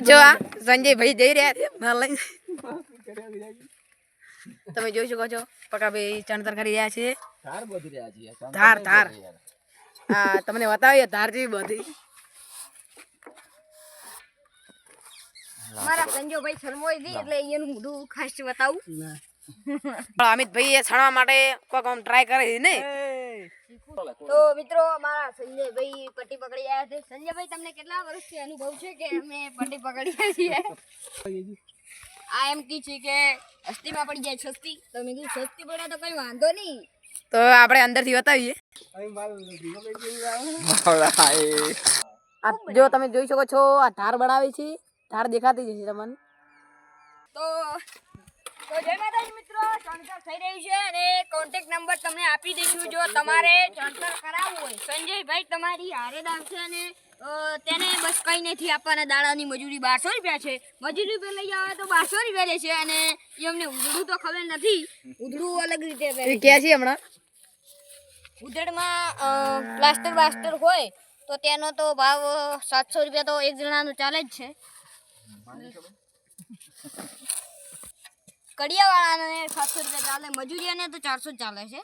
જો આ સંજયભાઈ જઈ રહ્યા છે. માલ લઈને તમે જોઈ શકો છો પકાભાઈ ચણતર કરી રહ્યા છે. ધાર બધી રહ્યા છીએ ધાર ધાર. આ તમને બતાવીએ ધાર જેવી બધી. મારા સંજોભાઈ શરમોઈ દી એટલે એનું મોઢું ખાસ બતાવું. પણ અમિતભાઈ એ છણવા માટે કોક આમ ટ્રાય કરે છે ને? તો મિત્રો મારા સંજયભાઈ પટ્ટી પકડી આવ્યા છે. સંજયભાઈ તમને કેટલા વર્ષથી અનુભવ છે કે અમે પટ્ટી પકડીએ છીએ? આ એમ કી છે કે અસ્થિમાં પડી જાય સસ્તી તો મેં કીધું સસ્તી પડે તો કઈ વાંધો નહીં. તો આપણે અંદરથી બતાવીએ. આ જો તમે જોઈ શકો છો આ ધાર બનાવી છે. ધાર દેખાતી જશે છે તમને. તો તો જય માતાજી મિત્રો ચણતર થઈ રહ્યું છે અને કોન્ટેક્ટ નંબર તમને આપી દઈશું જો તમારે ચણતર કરાવવું હોય. સંજયભાઈ તમારી હારે દાવશે અને તેને બસ કંઈ નથી આપવાના. દાડાની મજૂરી બારસો રૂપિયા છે. મજૂરી પર લઈ આવે તો બારસો રૂપિયા લે છે અને એ અમને ઉધડું તો ખબર નથી. ઉધડું અલગ રીતે ક્યાં છે હમણાં? ઉધડમાં પ્લાસ્ટર બાસ્ટર હોય તો તેનો તો ભાવ સાતસો રૂપિયા તો એક જણાનો ચાલે જ છે. કડિયાવાળાને સાતસો રૂપિયા ચાલે મજૂરીયાને તો ચારસો ચાલે છે.